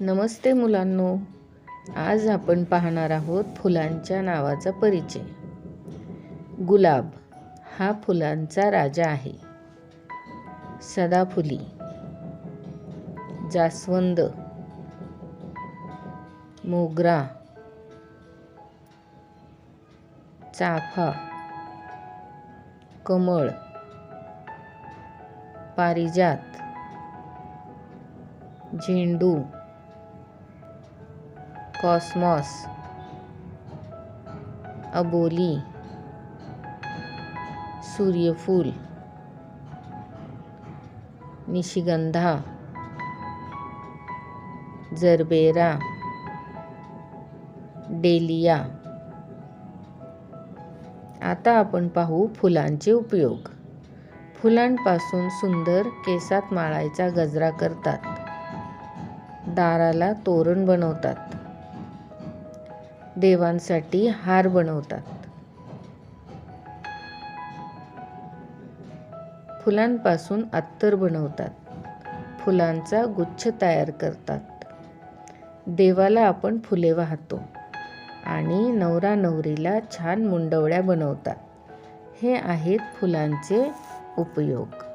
नमस्ते मुलांनो. आज आपण पाहणार आहोत फुलांच्या नावाचा परिचय. गुलाब हा फुलांचा राजा आहे. सदाफुली जास्वंद मोगरा चाफा कमळ पारिजात झेंडू कॉस्मॉस. अबोली. सूर्यफूल. निशिगंधा. जरबेरा. डेलिया. आता आपण पाहू फुलांचे उपयोग. फुलांपासून सुंदर केसात माळायचा गजरा करतात. दाराला तोरण बनवतात. देवांसाठी हार बनवतात. फुलांपासून अत्तर बनवतात. फुलांचा गुच्छ तयार करतात. देवाला आपण फुले वाहतो आणि नवरा नवरीला छान मुंडवळ्या बनवतात. हे आहेत फुलांचे उपयोग.